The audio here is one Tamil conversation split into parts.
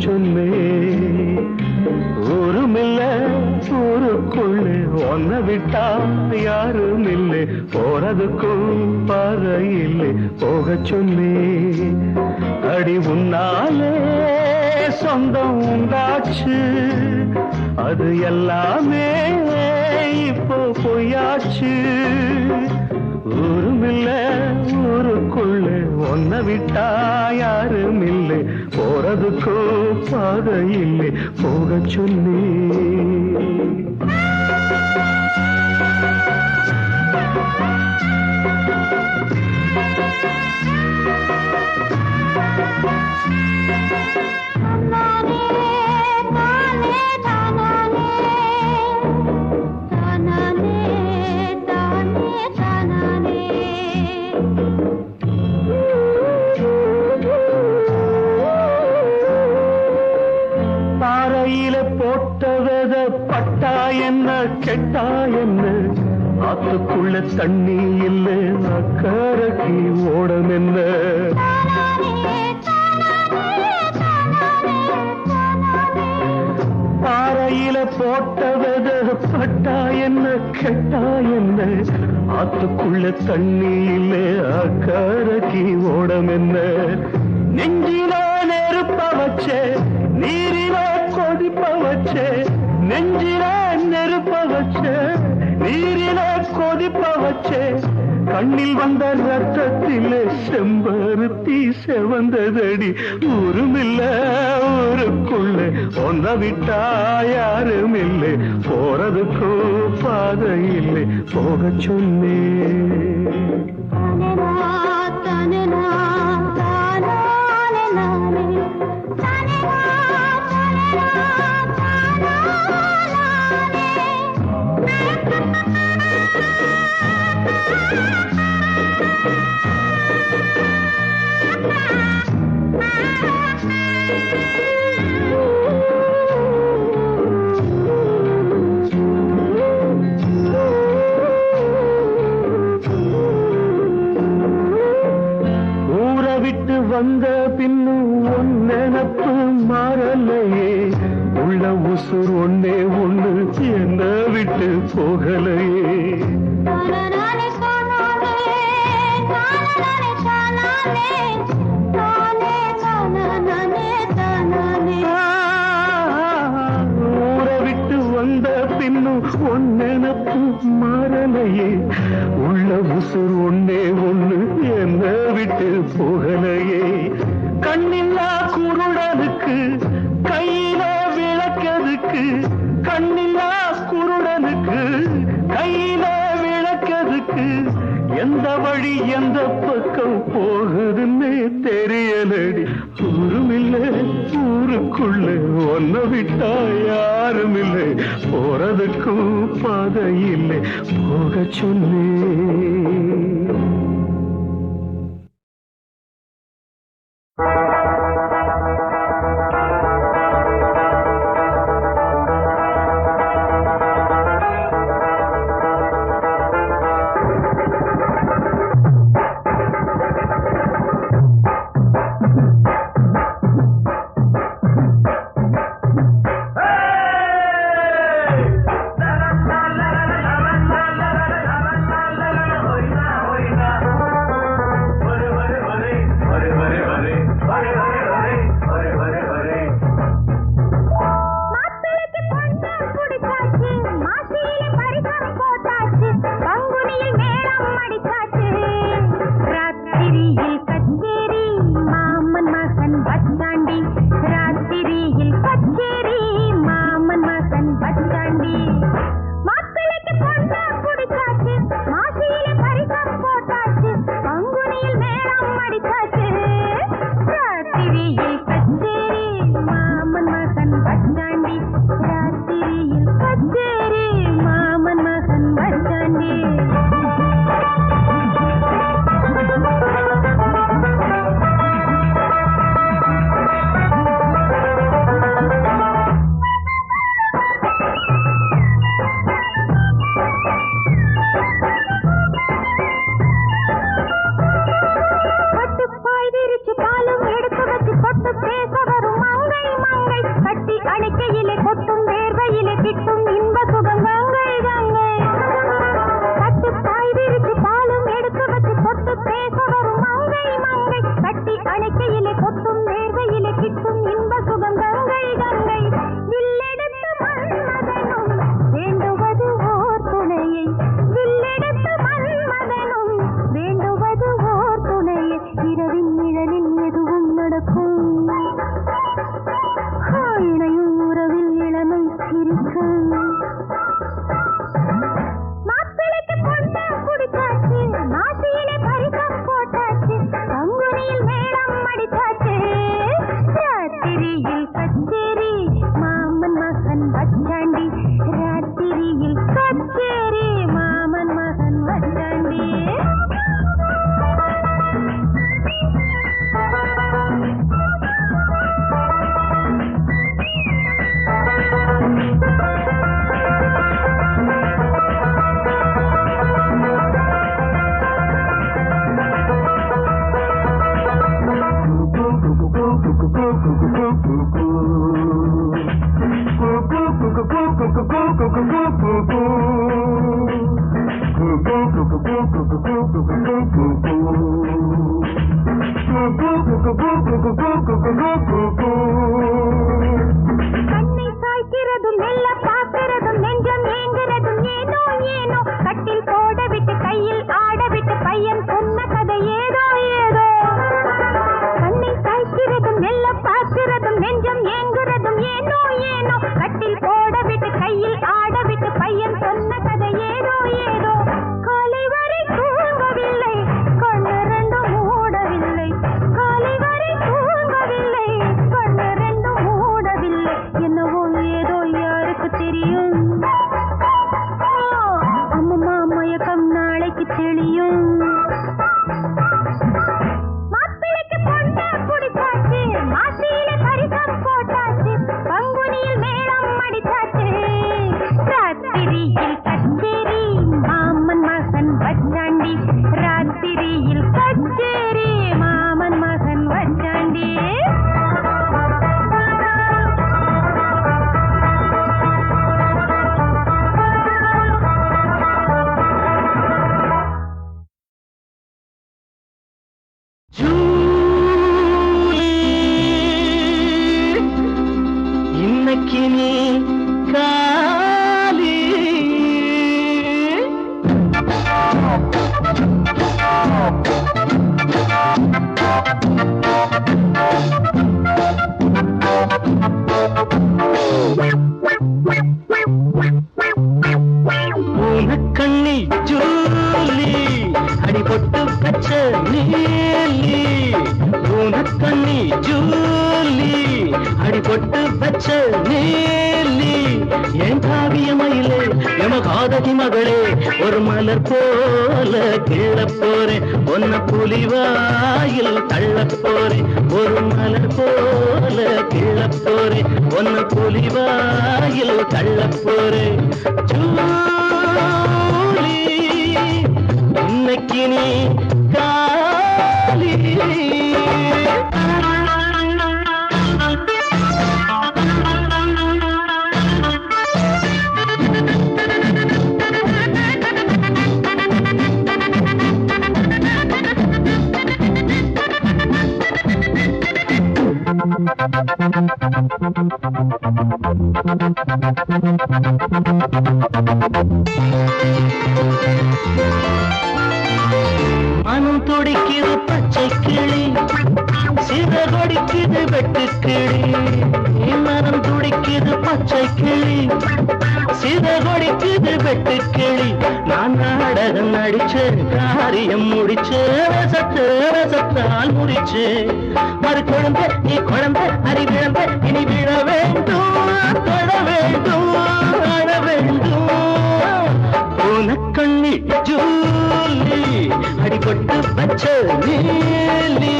போக சொன்னே. ஊருமில்ல ஊருக்குள்ள ஒன்ன விட்டா யாரும் இல்லை போறதுக்கும் பாதை இல்லை போக சொன்னே. அடி உன்னாலே சொந்தம் உண்டாச்சு. அது எல்லாமே அதுக்கோ பாதை போகச் சொல்லி தண்ணி இல்லை அக்கறைக்கு ஓடம் என்ன பாறையில போட்ட வித பட்டா என்ன கெட்டா என்ன? ஆத்துக்குள்ள தண்ணி இல்லை அக்கறைக்கு ஓடம் என்ன நெஞ்சிலோ நெருப்ப வச்சே நீரிலோ கொதிப்ப வச்சே நெஞ்சிலோ நெருப்ப வச்சே. நீரிலே கொதிப்ப வச்சே கண்ணில் வந்த ரத்தத்திலே செம்பருத்தி செவந்ததடி. ஊருமில்ல ஊருக்குள்ள ஒன்ன விட்டா யாரும் இல்லை போறதுக்கு பாதை இல்லை போக சொன்னே. உசுர் ஒன்னே ஒண்ணு என்ன விட்டு போகலையே கண்ணில்லா குருடனுக்கு கையில விளக்கதுக்கு கண்ணில்லா குருடனுக்கு கையில விளக்கதுக்கு எந்த வழி எந்த பக்கம் போகுதுன்னே தெரியலடி. ஊருமில்ல ஊருக்குள்ள ஒன்ன விட்டா யாரும் இல்லை போறதுக்கும் பாதை இல்லை. போக சொல்லி கண்ணை சாய்க்கிறதும் மெல்ல பார்க்கிறதும் நெஞ்சம் ஏங்குறதும் ஏனோ ஏனோ கட்டில் போட விட்டு கையில் ஆட விட்டு பையன் சொன்ன கதை ஏதோ ஏதோ. கண்ணை சாய்க்கிறதும் மெல்ல பார்க்கிறதும் நெஞ்சம் ஏங்குறதும் ஏனோ ஏனோ Oh, எம மகளே ஒரு மலர் போல கீழ போறேன். ஒன்ன புலிவாயில் தள்ள போறேன். ஒரு மலர் போல கீழ போறேன். ஒன்ன புலிவாயில் தள்ள போறேன். இன்னைக்கு நீ நாடகம் காரியம் முடிச்சு ரசத்து ரசத்தால் முடிச்சு. மறு குழந்தை நீ குழந்தை அறிவிழந்த இனி விழ வேண்டும் தொட வேண்டும் அழ வேண்டும். உனக்கண்ணி ஜூலி அடிபட்டு பச்சை நீலி.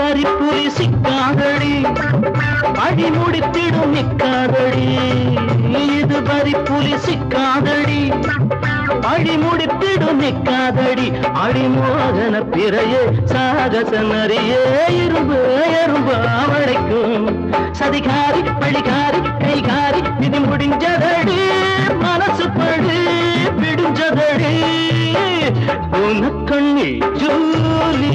பறிப்புலி சிக்காதடி அடி முடித்திடும் நிக்காதடி. இது பறிப்புலி சிக்காதடி அடி முடித்திடும் நிக்காதடி. அடிமோகன பிறையே சாகச நரியே இரும்பு எறும்பு அவளைக்கும் சதிகாரி பழிகாரி கைகாரி இது முடிஞ்சதடி. மனசு படி பிடிஞ்சதடி. உனக்கண்ணி ஜூலி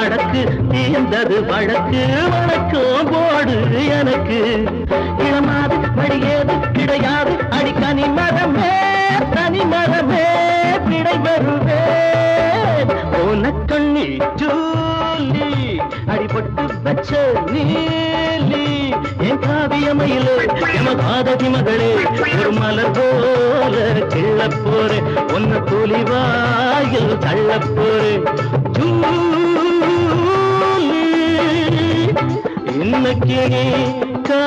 வழக்கு தீர்ந்தது வழக்கு வணக்கம் போடு எனக்கு. இளமாது வழியேது கிடையாது அடி தனி மரமே தனி மரமே கிடை வருவே. போன கண்ணி ஜூலி அடிபட்டு வச்ச நீலி என் காவியமையிலே எம காதகி மகளே ஒரு மலர் போல கிள்ளப்போரு ஒன்னு தூளி வாயில் தள்ளப்போரு ஜூ கண்ணக்கினே கா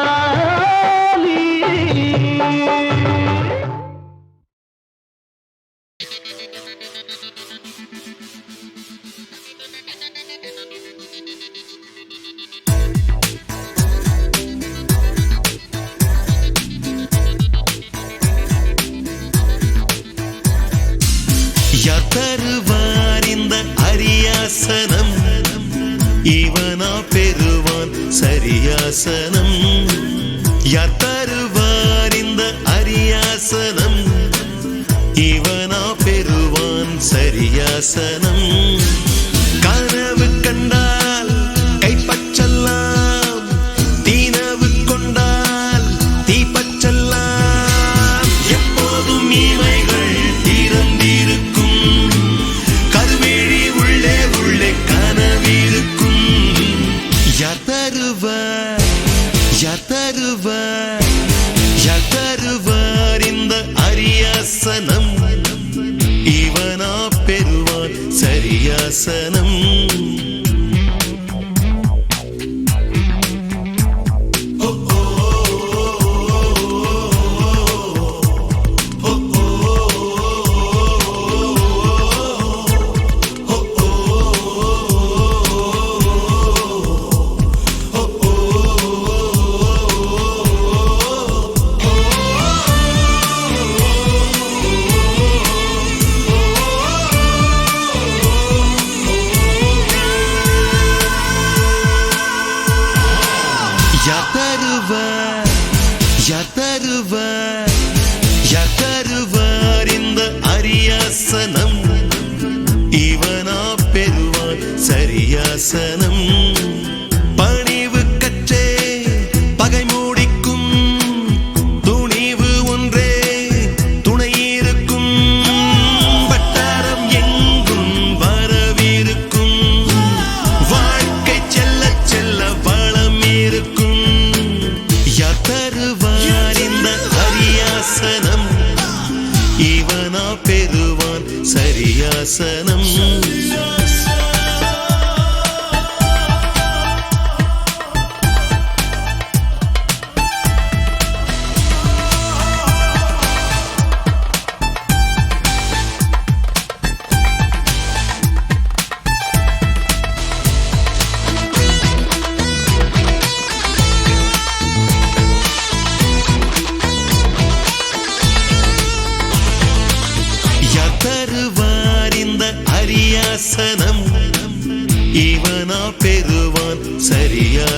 தரிசனம் யார் தருவார் இந்த அரியாசனம்? இவனா பெறுவான் சரியாசனம்.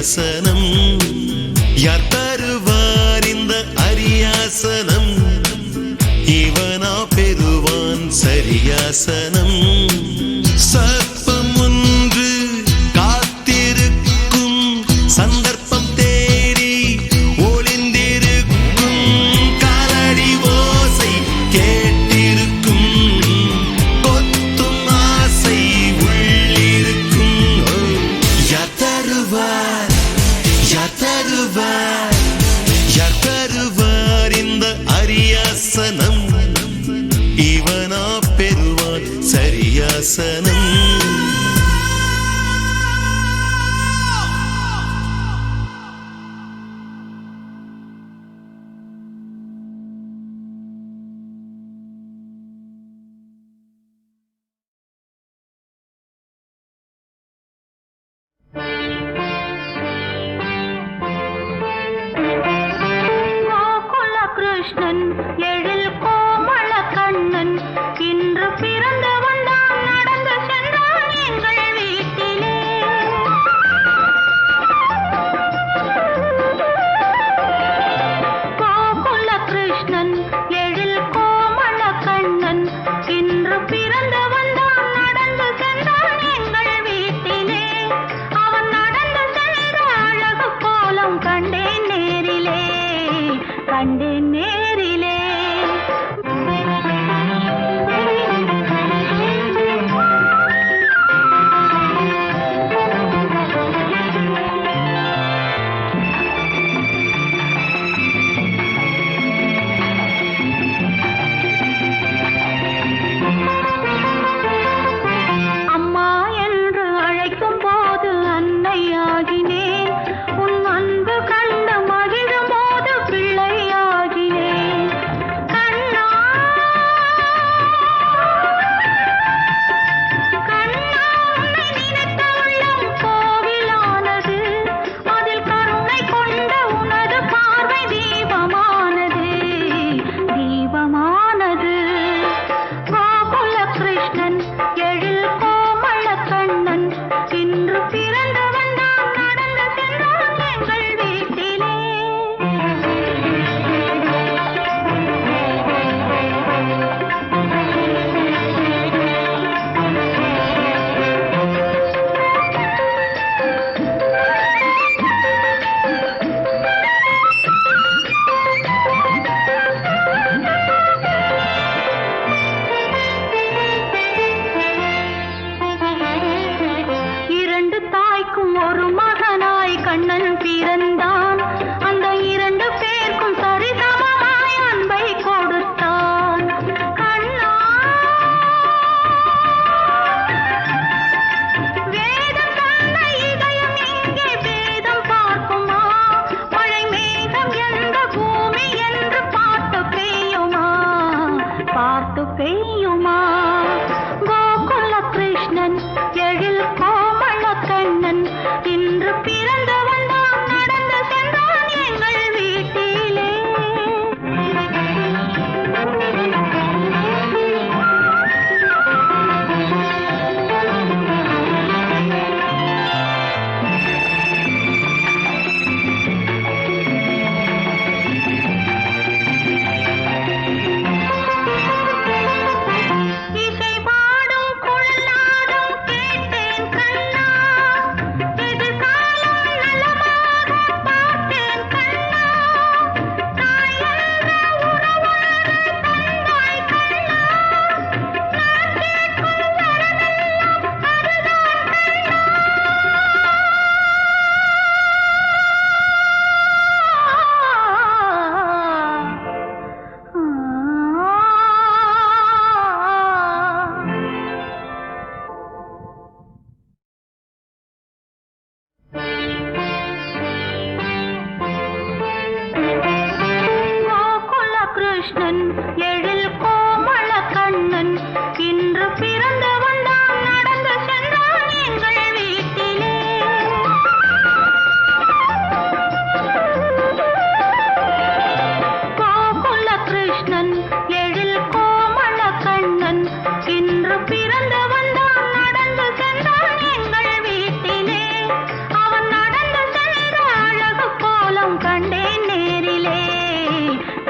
വ്യസനം യാർ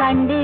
கண்டு